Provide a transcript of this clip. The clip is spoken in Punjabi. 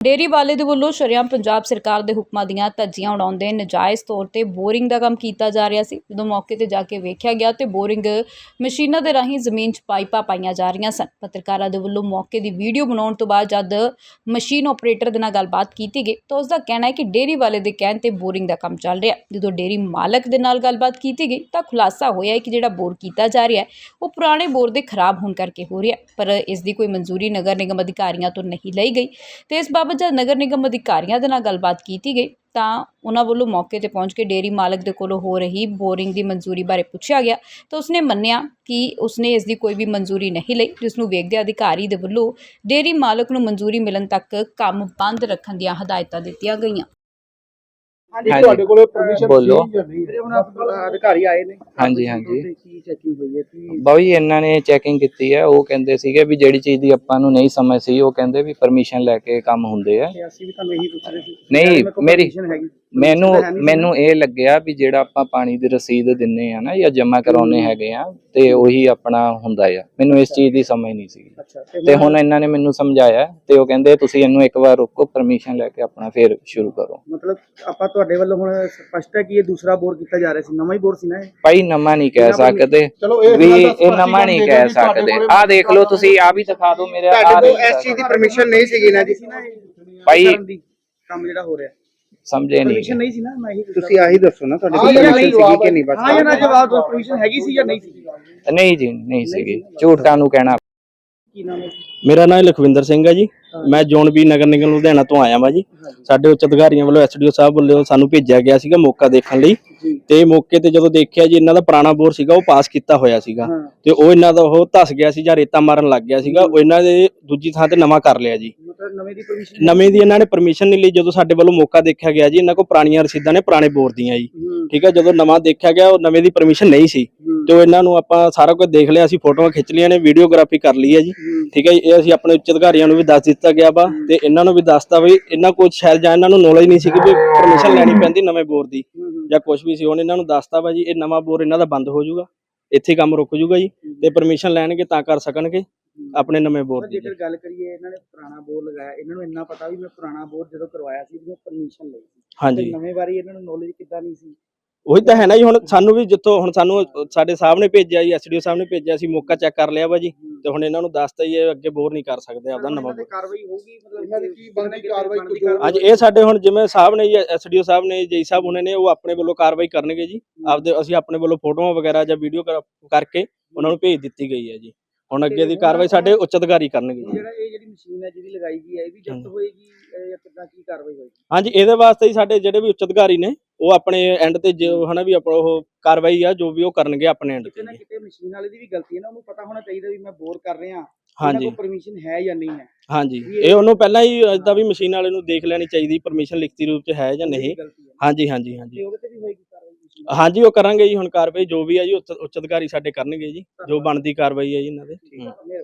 ਡੇਰੀ ਵਾਲੇ ਦੇ ਵੱਲੋਂ ਸ਼ਰੇਆਮ ਪੰਜਾਬ ਸਰਕਾਰ ਦੇ ਹੁਕਮਾਂ ਦੀਆਂ ਧੱਜੀਆਂ ਉਡਾਉਂਦੇ ਨਜਾਇਜ਼ ਤੌਰ ਤੇ ਬੋਰਿੰਗ ਦਾ ਕੰਮ ਕੀਤਾ ਜਾ ਰਿਹਾ ਸੀ। ਜਦੋਂ ਮੌਕੇ ਤੇ ਜਾ ਕੇ ਵੇਖਿਆ ਗਿਆ ਤੇ ਬੋਰਿੰਗ ਮਸ਼ੀਨਾਂ ਦੇ ਰਾਹੀਂ ਜ਼ਮੀਨ 'ਚ ਪਾਈਪਾਂ ਪਾਈਆਂ ਜਾ ਰਹੀਆਂ ਸਨ। ਪੱਤਰਕਾਰਾਂ ਦੇ ਵੱਲੋਂ ਮੌਕੇ ਦੀ ਵੀਡੀਓ ਬਣਾਉਣ ਤੋਂ ਬਾਅਦ ਜਦ ਮਸ਼ੀਨ ਆਪਰੇਟਰ ਦੇ ਨਾਲ ਗੱਲਬਾਤ ਕੀਤੀ ਗਈ, ਤਾਂ ਉਸ ਦਾ ਕਹਿਣਾ ਹੈ ਕਿ ਡੇਰੀ ਵਾਲੇ ਦੇ ਕਹਿਣ ਤੇ ਬੋਰਿੰਗ ਦਾ ਕੰਮ ਚੱਲ ਰਿਹਾ। ਜਦੋਂ ਡੇਰੀ ਮਾਲਕ ਦੇ ਨਾਲ ਗੱਲਬਾਤ ਕੀਤੀ ਗਈ, ਤਾਂ ਖੁਲਾਸਾ ਹੋਇਆ ਕਿ ਜਿਹੜਾ ਬੋਰ ਕੀਤਾ ਜਾ ਰਿਹਾ ਉਹ ਪੁਰਾਣੇ ਬੋਰ ਦੇ ਖਰਾਬ ਹੋਣ ਕਰਕੇ ਹੋ ਰਿਹਾ ਪਰ ਇਸ ਦੀ ਕੋਈ ਮਨਜ਼ੂਰੀ ਨਗਰ ਨਿਗਮ ਅਧਿਕਾਰੀਆਂ ਤੋਂ ਨਹੀਂ ਲਈ ਗਈ। ਤੇ ਇਸ ਬਾਬਤ ਜਦ ਨਗਰ ਨਿਗਮ ਅਧਿਕਾਰੀਆਂ ਦੇ ਨਾਲ ਗੱਲਬਾਤ ਕੀਤੀ ਗਈ, ਤਾਂ ਉਹਨਾਂ ਵੱਲੋਂ ਮੌਕੇ ਤੇ ਪਹੁੰਚ ਕੇ ਡੇਰੀ ਮਾਲਕ ਦੇ ਕੋਲੋਂ ਹੋ ਰਹੀ ਬੋਰਿੰਗ ਦੀ ਮਨਜ਼ੂਰੀ ਬਾਰੇ ਪੁੱਛਿਆ ਗਿਆ, ਤਾਂ ਉਸਨੇ ਮੰਨਿਆ ਕਿ ਉਸਨੇ ਇਸ ਦੀ ਕੋਈ ਵੀ ਮਨਜ਼ੂਰੀ ਨਹੀਂ ਲਈ, ਜਿਸ ਨੂੰ ਵੇਖਦਿਆਂ ਅਧਿਕਾਰੀ ਦੇ ਵੱਲੋਂ ਡੇਰੀ ਮਾਲਕ ਨੂੰ ਮਨਜ਼ੂਰੀ ਮਿਲਣ ਤੱਕ ਕੰਮ ਬੰਦ ਰੱਖਣ ਦੀਆਂ ਹਦਾਇਤਾਂ ਦਿੱਤੀਆਂ ਗਈਆਂ। ਹਾਂਜੀ। ਤੁਹਾਡੇ ਕੋਲ ਪਰਮਿਸ਼ਨ ਬੋਲੋ। ਸੀ ਜਾਂ ਨਹੀਂ? ਵੀਰੇ ਹੁਣ ਆਪ- ਅਧਿਕਾਰੀ ਆਏ ਨੇ। ਹਾਂਜੀ, ਹਾਂਜੀ। ਕੀ ਚੈਕਿੰਗ ਹੋਈ ਹੈ ਕੀ ਬਾਈ ਇਹਨਾਂ ਨੇ ਚੈਕਿੰਗ ਕੀਤੀ ਹੈ। ਉਹ ਕਹਿੰਦੇ ਸੀਗੇ ਵੀ ਜਿਹੜੀ ਚੀਜ਼ ਦੀ ਆਪਾਂ ਨੂੰ ਨਹੀਂ ਸਮਝ ਸੀ ਉਹ ਕਹਿੰਦੇ ਵੀ ਪਰਮਿਸ਼ਨ ਲੈ ਕੇ ਕੰਮ ਹੁੰਦੇ ਆ। ਅਸੀਂ ਵੀ ਤੁਹਾਨੂੰ ਇਹੀ ਪੁੱਛ ਰਹੇ ਸੀ। ਨਹੀਂ, ਮੇਰੇ ਮੈਨੂੰ। ਮੈਨੂੰ ਇਹ ਲੱਗਿਆ ਵੀ ਜਿਹੜਾ ਆਪਾਂ ਪਾਣੀ ਦੀ ਰਸੀਦ ਦਿੰਨੇ ਆ ਨਾ ਜਾਂ ਜਮ੍ਹਾਂ ਕਰਾਉਨੇ ਹੈਗੇ ਆ ਤੇ ਉਹੀ ਆਪਣਾ ਹੁੰਦਾ ਆ। ਮੈਨੂੰ ਇਸ ਚੀਜ਼ ਦੀ ਸਮਝ ਨਹੀਂ ਸੀ ਤੇ ਹੁਣ ਇਹਨਾਂ ਨੇ ਮੈਨੂੰ ਸਮਝਾਇਆ ਤੇ ਉਹ ਕਹਿੰਦੇ ਤੁਸੀਂ ਇਹਨੂੰ ਇੱਕ ਵਾਰ ਰੋਕੋ ਪਰਮਿਸ਼ਨ ਲੈ ਕੇ ਆਪਣਾ ਫੇਰ ਸ਼ੁਰੂ ਕਰੋ। ਮਤਲਬ ਆਪਾਂ ਤੁਹਾਡੇ ਵੱਲੋਂ ਹੁਣ ਸਪਸ਼ਟ ਹੈ ਕਿ ਇਹ ਦੂਸਰਾ ਬੋਰ ਕੀਤਾ ਜਾ ਰਿਹਾ ਸੀ? ਨਵਾਂ ਹੀ ਬੋਰ ਸੀ ਨਾ ਇਹ? ਭਾਈ ਨਵਾਂ ਨਹੀਂ ਕਹਿ ਸਕਦੇ। ਵੀ ਇਹ ਨਵਾਂ ਨਹੀਂ ਕਹਿ ਸਕਦੇ। ਆਹ ਦੇਖ ਲਓ ਤੁਸੀਂ ਆ ਵੀ ਦਿਖਾ ਦਿਓ ਮੇਰੇ ਆ ਤੁਹਾਡੇ ਕੋਲ ਇਸ ਚੀਜ਼ ਦੀ ਪਰਮਿਸ਼ਨ ਨਹੀਂ ਸੀਗੀ ਨਾ ਜੀ। ਭਾਈ- ਕੰਮ ਜਿਹੜਾ ਹੋ ਰਿਹਾ। ਸਮਝੇ ਨਹੀਂ ਨਹੀਂ ਸੀ ਨਾ ਮੈਂ ਇਹੀ ਤੁਸੀਂ ਆਹੀ ਦੱਸੋ ਨਾ ਤੁਹਾਡੇ ਕੋਲ ਪਰਮਿਸ਼ਨ ਨਹੀਂ ਸੀਗੀ ਕਿ ਨਹੀਂ ਬਸ ਹਾਂ ਜਾਂ ਨਾ ਜਵਾਬ ਪਰਮਿਸ਼ਨ ਹੈਗੀ ਸੀ ਜਾਂ ਨਹੀਂ ਸੀ? ਨਹੀਂ ਜੀ ਨਹੀਂ ਸੀਗੀ। ਝੂਠਾਂ ਨੂੰ ਕਹਿਣਾ। ਕੀ ਨਾਮ ਹੈ? ਮੇਰਾ ਨਾਮ ਲਖਵਿੰਦਰ ਸਿੰਘ ਹੈ ਜੀ। ਮੈਂ ਜੋਨ ਬੀ ਨਗਰ ਨਿਗਮ ਲੁਧਿਆਣਾ ਤੋਂ ਆਇਆ ਵਾਂ ਜੀ। ਸਾਡੇ ਉੱਚ ਅਧਿਕਾਰੀਆਂ ਵੱਲੋਂ ਐਸਡੀਓ ਸਾਹਿਬ ਵੱਲੋਂ ਸਾਨੂੰ ਭੇਜਿਆ ਗਿਆ ਸੀਗਾ ਮੌਕਾ ਦੇਖਣ ਲਈ। ਤੇ ਮੌਕੇ ਤੇ ਜਦੋਂ ਦੇਖਿਆ ਜੀ ਇਹਨਾਂ ਦਾ ਪੁਰਾਣਾ ਬੋਰ ਸੀਗਾ ਉਹ ਪਾਸ ਕੀਤਾ ਹੋਇਆ ਸੀਗਾ। ਤੇ ਉਹ ਇਹਨਾਂ ਦਾ ਉਹ ਧਸ ਗਿਆ ਸੀ ਜਾਂ ਰੇਤਾ ਮਾਰਨ ਲੱਗ ਗਿਆ ਸੀਗਾ ਉਹ ਇਹਨਾਂ ਦੇ ਦੂਜੀ ਥਾਂ ਤੇ ਨਵਾਂ ਕਰ ਲਿਆ ਜੀ। ਨਵੇਂ ਦੀ ਇਹਨਾਂ ਨੇ ਪਰਮਿਸ਼ਨ ਨਹੀਂ ਲਈ ਜਦੋਂ ਸਾਡੇ ਵੱਲੋਂ ਮੌਕਾ ਦੇਖਿਆ ਗਿਆ ਜੀ ਇਹਨਾਂ ਕੋਲ ਪੁਰਾਣੀਆਂ ਰਸੀਦਾਂ ਨੇ ਪੁਰਾਣੇ ਬੋਰ ਦੀਆਂ ਜੀ। ਠੀਕ ਹੈ ਜਦੋਂ ਨਵਾਂ ਦੇਖਿਆ ਗਿਆ ਉਹ ਨਵੇਂ ਦੀ ਪਰਮਿਸ਼ਨ ਨਹੀਂ ਸੀ। ਤੇ ਉਹ ਇਹਨਾਂ ਨੂੰ ਆਪਾਂ ਸਾਰਾ ਕੁਝ ਦੇਖ ਲਿਆ ਅਸੀਂ ਫੋਟੋਆਂ ਖਿੱਚ ਲਈਆਂ ਨੇ ਵੀਡੀਓਗ੍ਰਾਫੀ ਕਰ ਲਈ ਹੈ ਜੀ। ਠੀਕ ਹੈ ਜੀ, ਇਹ ਅਸੀਂ ਆਪਣੇ ਉੱਚ ਅਧਿਕਾਰੀਆਂ ਨੂੰ ਵੀ ਦੱਸ ਦਿੱਤਾ ਗਿਆ ਵਾ ਤੇ ਇਹਨਾਂ ਨੂੰ ਵੀ ਦੱਸਤਾ ਵੀ ਇਹਨਾਂ ਕੋਲ ਸ਼ਾਇਦ ਜਾਂ ਇਹਨਾਂ ਨੂੰ ਨੌਲੇਜ ਨਹੀਂ ਸੀ ਕਿ ਵੀ ਪਰਮਿਸ਼ਨ ਲੈਣੀ ਪੈਂਦੀ ਨਵੇਂ ਬੋਰ ਦੀ ਜਾਂ ਕੁਝ ਵੀ ਸੀ। ਹੁਣ ਇਹਨਾਂ ਨੂੰ ਦੱਸਤਾ ਵਾ ਜੀ ਇਹ ਨਵਾਂ ਬੋਰ ਇਹਨਾਂ ਦਾ ਬੰਦ ਹੋ ਜਾਊਗਾ ਇੱਥੇ ਕੰਮ ਰੁਕ ਜਾਊਗਾ ਜੀ ਤੇ ਪਰਮਿਸ਼ਨ ਲੈਣਗੇ ਤਾਂ ਕਰ ਸਕਣਗੇ ਆਪਣੇ ਨਵੇਂ ਬੋਰ ਦੀ। ਜੇਕਰ ਗੱਲ ਕਰੀਏ ਇਹਨਾਂ ਨੇ ਪੁਰਾਣਾ ਬੋਰ ਲਗਾਇਆ ਇਹਨਾਂ ਨੂੰ ਇੰਨਾ ਪਤਾ ਵੀ ਮੈਂ ਪੁਰਾਣਾ ਬੋਰ ਜਦੋਂ ਕਰਵਾਇਆ ਸੀ ਮੈਂ ਪਰਮਿਸ਼ਨ ਲਈ ਸੀ। ਹਾਂਜੀ। ਨਵੇਂ ਵਾਰੀ ਇਹਨਾਂ ਨੂੰ ਨੌਲੇਜ ਕਿੱਦਾਂ ਨਹੀਂ ਸੀ? ਉਹੀ ਤਾਂ ਹੈ ਨਾ ਜੀ ਹੁਣ ਸਾਨੂੰ ਵੀ ਜਿੱਥੋਂ ਹੁਣ ਸਾਨੂੰ ਸਾਡੇ ਸਾਹਿਬ ਨੇ ਭੇਜਿਆ ਜੀ ਐਸਡੀਓ ਸਾਹਿਬ ਨੇ ਭੇਜਿਆ ਸੀ ਮੌਕਾ ਚੈੱਕ ਕਰ ਲਿਆ ਵਾ ਜੀ ਤੇ ਹੁਣ ਇਹਨਾਂ ਨੂੰ ਦੱਸਤਾ ਹੀ ਇਹ ਅੱਗੇ ਬੋਰ ਨਹੀਂ ਕਰ ਸਕਦੇ ਆਪਦਾ ਨਵਾਂ ਬੋਰ ਕਾਰਵਾਈ ਹੋਊਗੀ ਮਤਲਬ ਇਹਨਾਂ ਦੀ ਕੀ ਬਣਦੀ ਕਿਤੇ ਕਾਰਵਾਈ ਬਣਦੀ ਕੋਈ ਅੱਜ ਇਹ ਸਾਡੇ ਹੁਣ ਜਿਵੇਂ ਸਾਹਿਬ ਨੇ ਜੀ ਐਸਡੀਓ ਸਾਹਿਬ ਨੇ ਜੈ ਸਾਹਿਬ ਉਹਨਾਂ ਨੇ ਉਹ ਆਪਣੇ ਵੱਲੋਂ ਕਾਰਵਾਈ ਕਰਨਗੇ ਜੀ। ਆਪਦੇ ਅਸੀਂ ਆਪਣੇ ਵੱਲੋਂ ਫੋਟੋਆਂ ਵਗੈਰਾ ਜਾਂ ਵੀਡੀਓ ਕਰਕੇ ਉਹਨਾਂ ਨੂੰ ਭੇਜ ਦਿੱਤੀ ਗਈ ਹੈ ਜੀ। ਹੁਣ ਅੱਗੇ ਦੀ ਕਾਰਵਾਈ ਸਾਡੇ ਉੱਚ ਅਧਿਕਾਰੀ ਕਰਨਗੇ ਜੀ। ਜਿਹੜਾ ਇਹ ਜਿਹੜੀ ਮਸ਼ੀਨ ਹੈ ਜਿਹੜੀ ਲਗਾਈ ਗਈ ਹੈ ਇਹ ਵੀ ਜ਼ਬਤ। ਹੋਏਗੀ ਜਾਂ ਕਿੱਦਾਂ ਕੀ ਕਾਰਵਾਈ ਹੋਏਗੀ? ਹਾਂਜੀ ਇਹਦੇ ਵਾਸਤੇ ਹੀ ਸਾਡੇ ਜਿਹੜੇ ਵੀ ਉੱਚ ਅਧਿਕਾਰੀ ਨੇ ਉਹ ਆਪਣੇ ਐਂਡ ਤੇ ਜੋ ਹਨਾ ਵੀ ਆਪਣਾ ਉਹ ਕਾਰਵਾਈ ਆ ਜੋ ਵੀ ਉਹ ਕਰਨਗੇ ਆਪਣੇ ਐਂਡ ਕਿਤੇ ਤੇ ਨਾ ਜੀ। ਕਿਤੇ ਮਸ਼ੀਨ ਵਾਲੇ ਦੀ ਵੀ ਗਲਤੀ ਹੈ ਨਾ ਉਹਨੂੰ ਪਤਾ ਹੋਣਾ ਚਾਹੀਦਾ ਵੀ ਮੈਂ ਬੋਰ ਕਰ ਰਿਹਾ ਹਾਂਜੀ। ਕੋਲ ਪਰਮਿਸ਼ਨ ਹੈ ਜਾਂ ਨਹੀਂ ਹੈ। ਹਾਂਜੀ। ਵੀ ਇਹ- ਇਹ ਉਹਨੂੰ ਪਹਿਲਾਂ ਹੀ ਇਦਾਂ ਵੀ ਮਸ਼ੀਨ ਵਾਲੇ ਨੂੰ ਦੇਖ ਲੈਣੀ ਚਾਹੀਦੀ ਪਰਮਿਸ਼ਨ ਲਿਖਤੀ ਰੂਪ ਚ ਹੈ ਜਾਂ ਨਹੀਂ। ਗਲਤੀ ਹੈ। ਹਾਂਜੀ ਹਾਂਜੀ ਹਾਂਜੀ। ਤੇ ਉਹਦੇ ਤੇ ਵੀ ਹੋਏਗੀ ਕਾਰਵਾਈ ਮਸ਼ੀਨ ਹਾਂਜੀ ਉਹ ਕਰਾਂਗੇ ਜੀ ਹੁਣ ਕਾਰਵਾਈ ਜੋ ਵੀ ਆ ਜੀ ਉੱਚ ਉੱਚ ਅਧਿਕਾਰੀ ਸਾਡੇ ਕਰਨਗੇ ਜੀ ਜੋ ਬਣਦੀ ਕਾਰਵਾਈ ਹੈ ਜੀ ਇਹਨਾਂ ਦੇ। ਮਿਹਰਬਾਨੀ